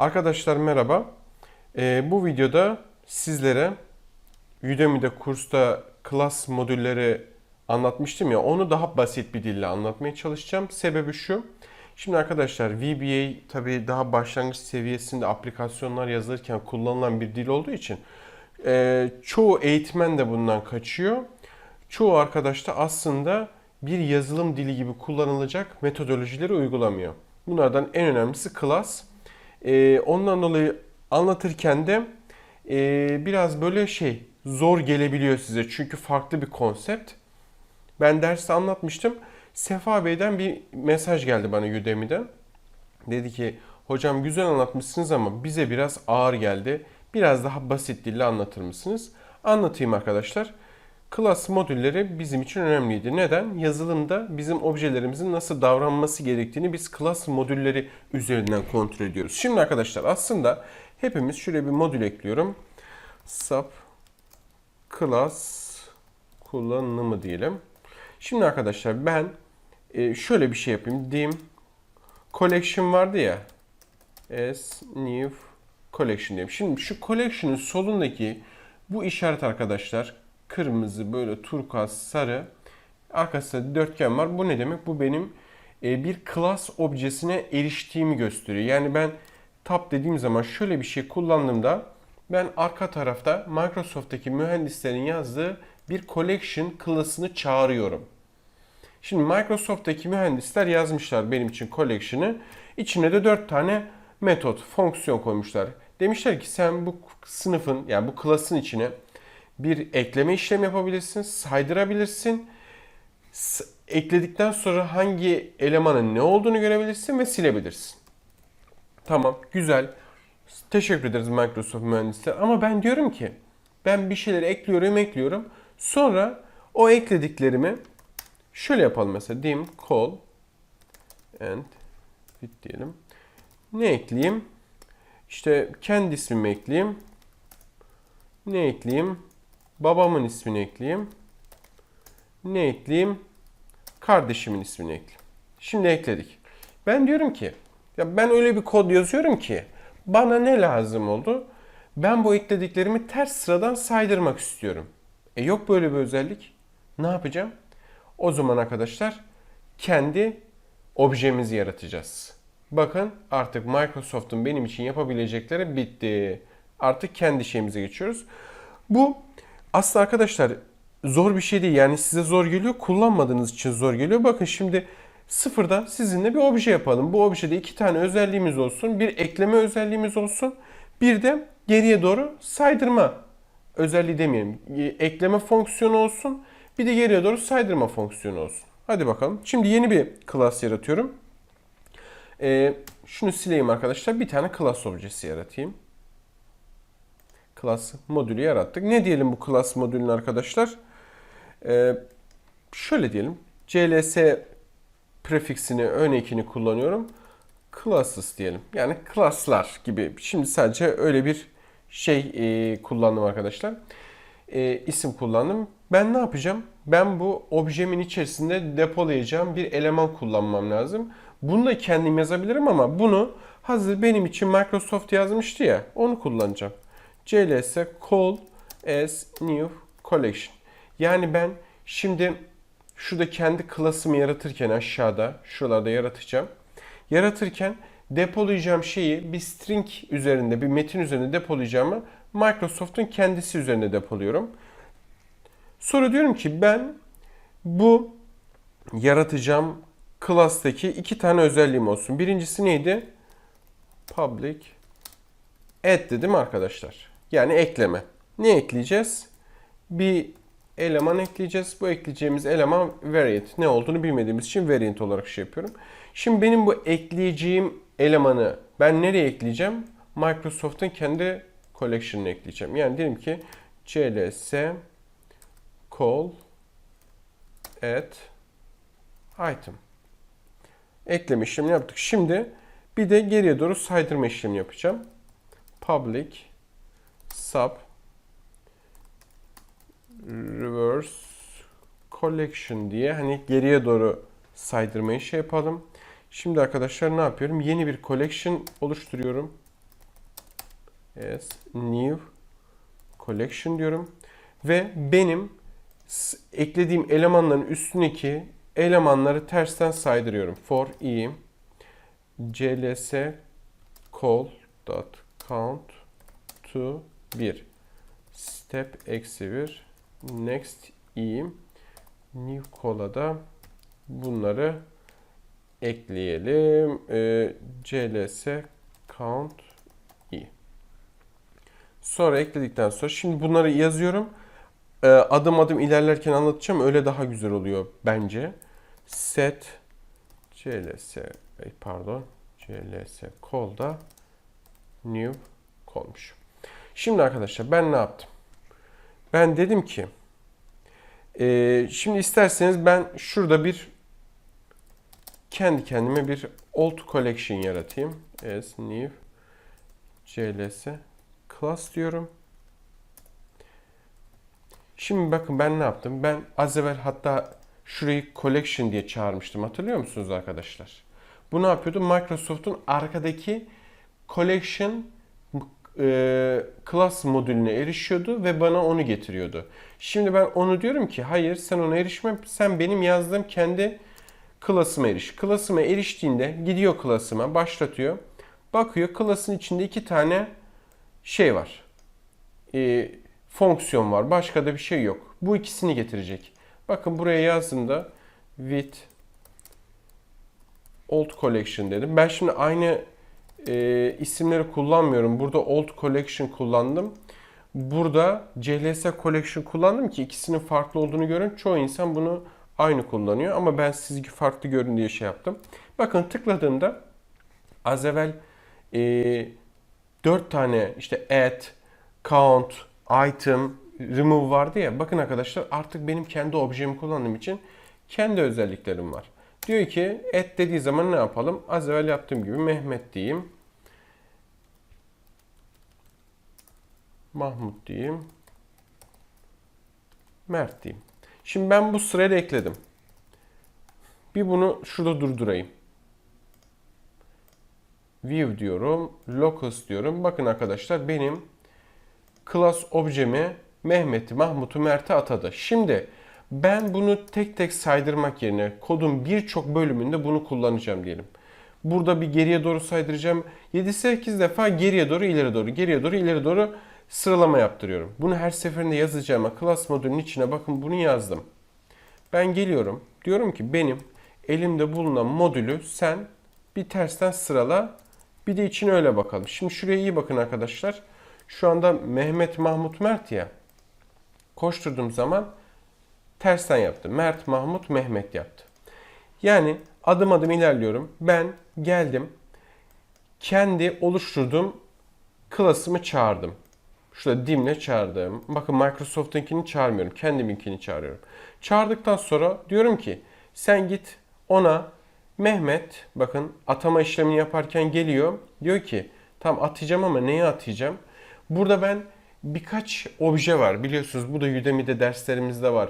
Arkadaşlar merhaba. Ee, bu videoda sizlere Udemy'de kursta class modülleri anlatmıştım ya onu daha basit bir dille anlatmaya çalışacağım. Sebebi şu. Şimdi arkadaşlar VBA tabii daha başlangıç seviyesinde aplikasyonlar yazılırken kullanılan bir dil olduğu için e, çoğu eğitmen de bundan kaçıyor. Çoğu arkadaş da aslında bir yazılım dili gibi kullanılacak metodolojileri uygulamıyor. Bunlardan en önemlisi class. Ee, ondan dolayı anlatırken de e, biraz böyle şey zor gelebiliyor size. Çünkü farklı bir konsept. Ben derste anlatmıştım. Sefa Bey'den bir mesaj geldi bana Udemy'den. Dedi ki hocam güzel anlatmışsınız ama bize biraz ağır geldi. Biraz daha basit dille anlatır mısınız? Anlatayım arkadaşlar. Class modülleri bizim için önemliydi. Neden? Yazılımda bizim objelerimizin nasıl davranması gerektiğini biz class modülleri üzerinden kontrol ediyoruz. Şimdi arkadaşlar aslında hepimiz şöyle bir modül ekliyorum. Sub class kullanımı diyelim. Şimdi arkadaşlar ben e, şöyle bir şey yapayım. Dim collection vardı ya. S new collection diyeyim. Şimdi şu collection'ın solundaki bu işaret arkadaşlar kırmızı böyle turkuaz sarı arkasında dörtgen var. Bu ne demek? Bu benim e, bir class objesine eriştiğimi gösteriyor. Yani ben tab dediğim zaman şöyle bir şey kullandığımda ben arka tarafta Microsoft'taki mühendislerin yazdığı bir collection class'ını çağırıyorum. Şimdi Microsoft'taki mühendisler yazmışlar benim için collection'ı. İçine de 4 tane metot, fonksiyon koymuşlar. Demişler ki sen bu sınıfın yani bu class'ın içine bir ekleme işlemi yapabilirsin, saydırabilirsin. Ekledikten sonra hangi elemanın ne olduğunu görebilirsin ve silebilirsin. Tamam, güzel. Teşekkür ederiz Microsoft mühendisler. Ama ben diyorum ki ben bir şeyleri ekliyorum, ekliyorum. Sonra o eklediklerimi şöyle yapalım mesela. Dim call and fit diyelim. Ne ekleyeyim? İşte kendi ismimi ekleyeyim. Ne ekleyeyim? Babamın ismini ekleyeyim. Ne ekleyeyim? Kardeşimin ismini ekleyeyim. Şimdi ekledik. Ben diyorum ki ya ben öyle bir kod yazıyorum ki bana ne lazım oldu? Ben bu eklediklerimi ters sıradan saydırmak istiyorum. E yok böyle bir özellik. Ne yapacağım? O zaman arkadaşlar kendi objemizi yaratacağız. Bakın artık Microsoft'un benim için yapabilecekleri bitti. Artık kendi şeyimize geçiyoruz. Bu aslında arkadaşlar zor bir şey değil. Yani size zor geliyor. Kullanmadığınız için zor geliyor. Bakın şimdi sıfırda sizinle bir obje yapalım. Bu objede iki tane özelliğimiz olsun. Bir ekleme özelliğimiz olsun. Bir de geriye doğru saydırma özelliği demeyelim. Ekleme fonksiyonu olsun. Bir de geriye doğru saydırma fonksiyonu olsun. Hadi bakalım. Şimdi yeni bir class yaratıyorum. Ee, şunu sileyim arkadaşlar. Bir tane class objesi yaratayım. Class modülü yarattık. Ne diyelim bu class modülüne arkadaşlar? Ee, şöyle diyelim. CLS prefiksini, ön ekini kullanıyorum. Classes diyelim. Yani classlar gibi. Şimdi sadece öyle bir şey e, kullandım arkadaşlar. E, isim kullandım. Ben ne yapacağım? Ben bu objemin içerisinde depolayacağım bir eleman kullanmam lazım. Bunu da kendim yazabilirim ama bunu hazır benim için Microsoft yazmıştı ya onu kullanacağım. CLS call as new collection. Yani ben şimdi şurada kendi klasımı yaratırken aşağıda şuralarda yaratacağım. Yaratırken depolayacağım şeyi bir string üzerinde bir metin üzerinde depolayacağımı Microsoft'un kendisi üzerinde depoluyorum. Sonra diyorum ki ben bu yaratacağım class'taki iki tane özelliğim olsun. Birincisi neydi? Public add dedim arkadaşlar. Yani ekleme. Ne ekleyeceğiz? Bir eleman ekleyeceğiz. Bu ekleyeceğimiz eleman variant. Ne olduğunu bilmediğimiz için variant olarak şey yapıyorum. Şimdi benim bu ekleyeceğim elemanı ben nereye ekleyeceğim? Microsoft'un kendi collection'ını ekleyeceğim. Yani diyelim ki cls call add item. Ekleme işlemini yaptık. Şimdi bir de geriye doğru saydırma işlemi yapacağım. Public sub reverse collection diye hani geriye doğru saydırmayı şey yapalım. Şimdi arkadaşlar ne yapıyorum? Yeni bir collection oluşturuyorum. as new collection diyorum. Ve benim eklediğim elemanların üstündeki elemanları tersten saydırıyorum. For i cls call dot count to 1 step eksi 1 next i new call'a da bunları ekleyelim. Ee, cls count i. Sonra ekledikten sonra şimdi bunları yazıyorum. Ee, adım adım ilerlerken anlatacağım. Öyle daha güzel oluyor bence. Set cls pardon cls call'da new call'muş. Şimdi arkadaşlar ben ne yaptım? Ben dedim ki ee, şimdi isterseniz ben şurada bir kendi kendime bir old collection yaratayım. As new cls class diyorum. Şimdi bakın ben ne yaptım? Ben az evvel hatta şurayı collection diye çağırmıştım. Hatırlıyor musunuz arkadaşlar? Bu ne yapıyordu? Microsoft'un arkadaki collection e, class modülüne erişiyordu ve bana onu getiriyordu. Şimdi ben onu diyorum ki hayır sen ona erişme sen benim yazdığım kendi class'ıma eriş. Class'ıma eriştiğinde gidiyor class'ıma başlatıyor. Bakıyor class'ın içinde iki tane şey var. E, fonksiyon var. Başka da bir şey yok. Bu ikisini getirecek. Bakın buraya yazdığımda with old collection dedim. Ben şimdi aynı e, isimleri kullanmıyorum. Burada old collection kullandım. Burada CLS collection kullandım ki ikisinin farklı olduğunu görün. Çoğu insan bunu aynı kullanıyor ama ben siz farklı görün diye şey yaptım. Bakın tıkladığımda az evvel e, 4 tane işte add, count, item, remove vardı ya. Bakın arkadaşlar artık benim kendi objemi kullandığım için kendi özelliklerim var. Diyor ki add dediği zaman ne yapalım? Az evvel yaptığım gibi Mehmet diyeyim. Mahmut diyeyim. Mert diyeyim. Şimdi ben bu sırayla ekledim. Bir bunu şurada durdurayım. View diyorum. Locus diyorum. Bakın arkadaşlar benim class objemi Mehmet'i, Mahmut'u, Mert'e atadı. Şimdi ben bunu tek tek saydırmak yerine kodun birçok bölümünde bunu kullanacağım diyelim. Burada bir geriye doğru saydıracağım. 7-8 defa geriye doğru, ileri doğru, geriye doğru, ileri doğru sıralama yaptırıyorum. Bunu her seferinde yazacağıma class modülünün içine bakın bunu yazdım. Ben geliyorum. Diyorum ki benim elimde bulunan modülü sen bir tersten sırala. Bir de içine öyle bakalım. Şimdi şuraya iyi bakın arkadaşlar. Şu anda Mehmet, Mahmut, Mert ya. Koşturduğum zaman tersten yaptı. Mert, Mahmut, Mehmet yaptı. Yani adım adım ilerliyorum. Ben geldim. Kendi oluşturduğum klasımı çağırdım. Şurada dimle çağırdım. Bakın Microsoft'unkini çağırmıyorum. Kendiminkini çağırıyorum. Çağırdıktan sonra diyorum ki sen git ona Mehmet bakın atama işlemini yaparken geliyor. Diyor ki tam atacağım ama neye atacağım? Burada ben birkaç obje var. Biliyorsunuz bu da Udemy'de derslerimizde var.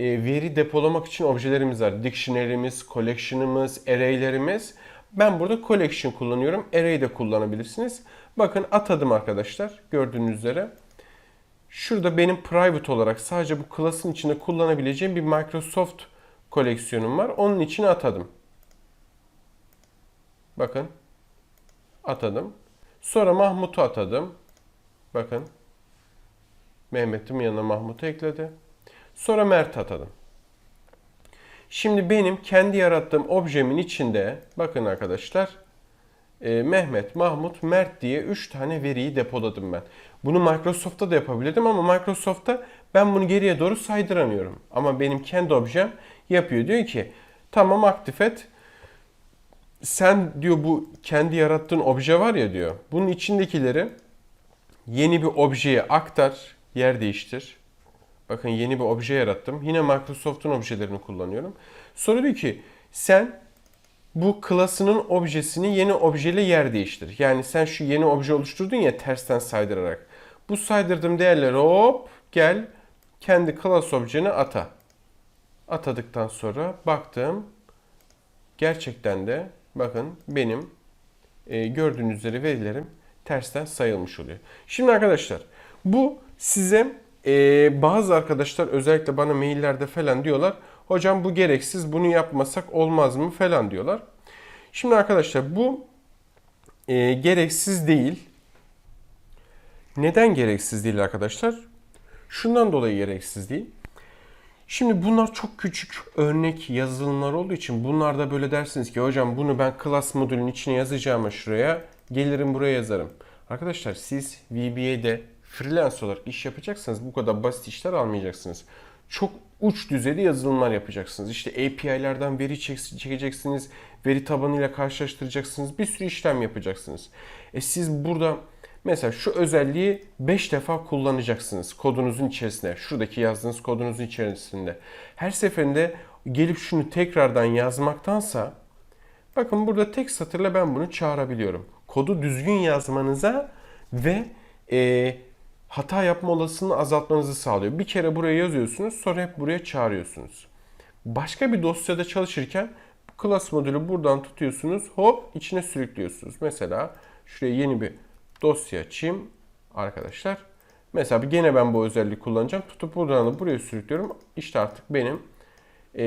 E, veri depolamak için objelerimiz var. Dictionary'miz, collection'ımız, array'lerimiz. Ben burada collection kullanıyorum. Array de kullanabilirsiniz. Bakın atadım arkadaşlar gördüğünüz üzere. Şurada benim private olarak sadece bu class'ın içinde kullanabileceğim bir Microsoft koleksiyonum var. Onun içine atadım. Bakın. Atadım. Sonra Mahmut'u atadım. Bakın. Mehmet'in yanına Mahmut'u ekledi. Sonra Mert atadım. Şimdi benim kendi yarattığım objemin içinde bakın arkadaşlar e, Mehmet, Mahmut, Mert diye 3 tane veriyi depoladım ben. Bunu Microsoft'ta da yapabilirdim ama Microsoft'ta ben bunu geriye doğru saydıramıyorum. Ama benim kendi objem yapıyor. Diyor ki tamam aktif et. Sen diyor bu kendi yarattığın obje var ya diyor. Bunun içindekileri yeni bir objeye aktar, yer değiştir. Bakın yeni bir obje yarattım. Yine Microsoft'un objelerini kullanıyorum. Sonra diyor ki sen bu klasının objesini yeni objeyle yer değiştir. Yani sen şu yeni obje oluşturdun ya tersten saydırarak. Bu saydırdığım değerleri hop gel kendi class objeni ata. Atadıktan sonra baktım gerçekten de bakın benim e, gördüğünüz üzere verilerim tersten sayılmış oluyor. Şimdi arkadaşlar bu size e, bazı arkadaşlar özellikle bana maillerde falan diyorlar. Hocam bu gereksiz bunu yapmasak olmaz mı falan diyorlar. Şimdi arkadaşlar bu e, gereksiz değil. Neden gereksiz değil arkadaşlar? Şundan dolayı gereksiz değil. Şimdi bunlar çok küçük örnek yazılımlar olduğu için bunlarda böyle dersiniz ki hocam bunu ben class modülün içine yazacağım şuraya gelirim buraya yazarım. Arkadaşlar siz VBA'de freelance olarak iş yapacaksanız bu kadar basit işler almayacaksınız. Çok uç düzeyde yazılımlar yapacaksınız. İşte API'lerden veri çekeceksiniz, veri tabanıyla karşılaştıracaksınız, bir sürü işlem yapacaksınız. E siz burada Mesela şu özelliği 5 defa kullanacaksınız kodunuzun içerisinde. Şuradaki yazdığınız kodunuzun içerisinde. Her seferinde gelip şunu tekrardan yazmaktansa bakın burada tek satırla ben bunu çağırabiliyorum. Kodu düzgün yazmanıza ve e, hata yapma olasılığını azaltmanızı sağlıyor. Bir kere buraya yazıyorsunuz sonra hep buraya çağırıyorsunuz. Başka bir dosyada çalışırken class modülü buradan tutuyorsunuz hop içine sürüklüyorsunuz. Mesela şuraya yeni bir dosya açayım arkadaşlar. Mesela gene ben bu özelliği kullanacağım. Tutup buradan da buraya sürüklüyorum. İşte artık benim e,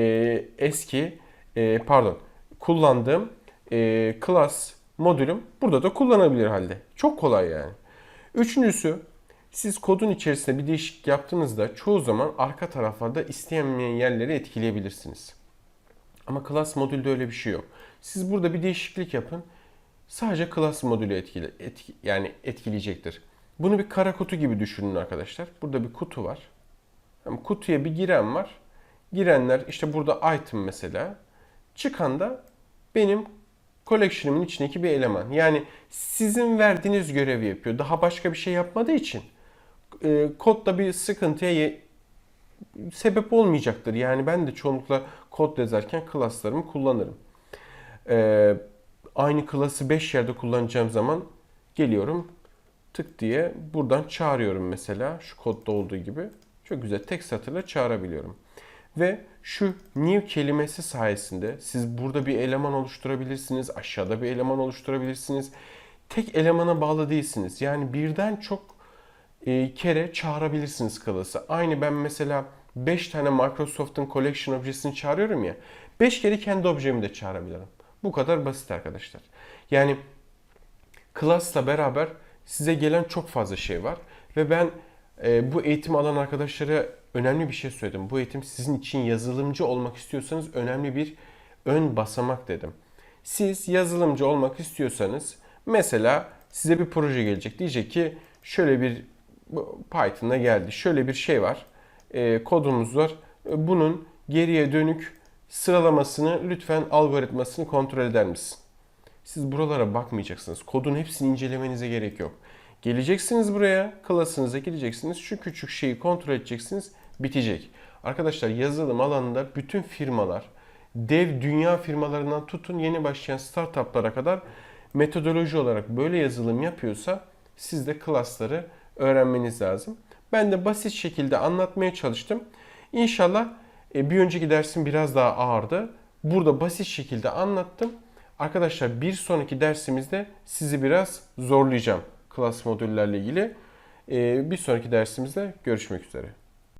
eski e, pardon kullandığım e, class modülüm burada da kullanabilir halde. Çok kolay yani. Üçüncüsü siz kodun içerisinde bir değişiklik yaptığınızda çoğu zaman arka taraflarda istenmeyen yerleri etkileyebilirsiniz. Ama class modülde öyle bir şey yok. Siz burada bir değişiklik yapın sadece class modülü etkile, etki, yani etkileyecektir. Bunu bir kara kutu gibi düşünün arkadaşlar. Burada bir kutu var. Yani kutuya bir giren var. Girenler işte burada item mesela. Çıkan da benim collection'ımın içindeki bir eleman. Yani sizin verdiğiniz görevi yapıyor. Daha başka bir şey yapmadığı için e, kodda bir sıkıntıya sebep olmayacaktır. Yani ben de çoğunlukla kod yazarken class'larımı kullanırım. Eee aynı klası 5 yerde kullanacağım zaman geliyorum tık diye buradan çağırıyorum mesela şu kodda olduğu gibi. Çok güzel tek satırla çağırabiliyorum. Ve şu new kelimesi sayesinde siz burada bir eleman oluşturabilirsiniz. Aşağıda bir eleman oluşturabilirsiniz. Tek elemana bağlı değilsiniz. Yani birden çok e, kere çağırabilirsiniz klası. Aynı ben mesela 5 tane Microsoft'un collection objesini çağırıyorum ya. 5 kere kendi objemi de çağırabilirim. Bu kadar basit arkadaşlar. Yani class'la beraber size gelen çok fazla şey var. Ve ben e, bu eğitim alan arkadaşlara önemli bir şey söyledim. Bu eğitim sizin için yazılımcı olmak istiyorsanız önemli bir ön basamak dedim. Siz yazılımcı olmak istiyorsanız mesela size bir proje gelecek. Diyecek ki şöyle bir Python'a geldi. Şöyle bir şey var. E, kodumuz var. E, bunun geriye dönük sıralamasını lütfen algoritmasını kontrol eder misin? Siz buralara bakmayacaksınız. Kodun hepsini incelemenize gerek yok. Geleceksiniz buraya, klasınıza gideceksiniz. Şu küçük şeyi kontrol edeceksiniz. Bitecek. Arkadaşlar yazılım alanında bütün firmalar, dev dünya firmalarından tutun yeni başlayan startuplara kadar metodoloji olarak böyle yazılım yapıyorsa siz de klasları öğrenmeniz lazım. Ben de basit şekilde anlatmaya çalıştım. İnşallah e, bir önceki dersim biraz daha ağırdı. Burada basit şekilde anlattım. Arkadaşlar bir sonraki dersimizde sizi biraz zorlayacağım klas modüllerle ilgili. E, bir sonraki dersimizde görüşmek üzere.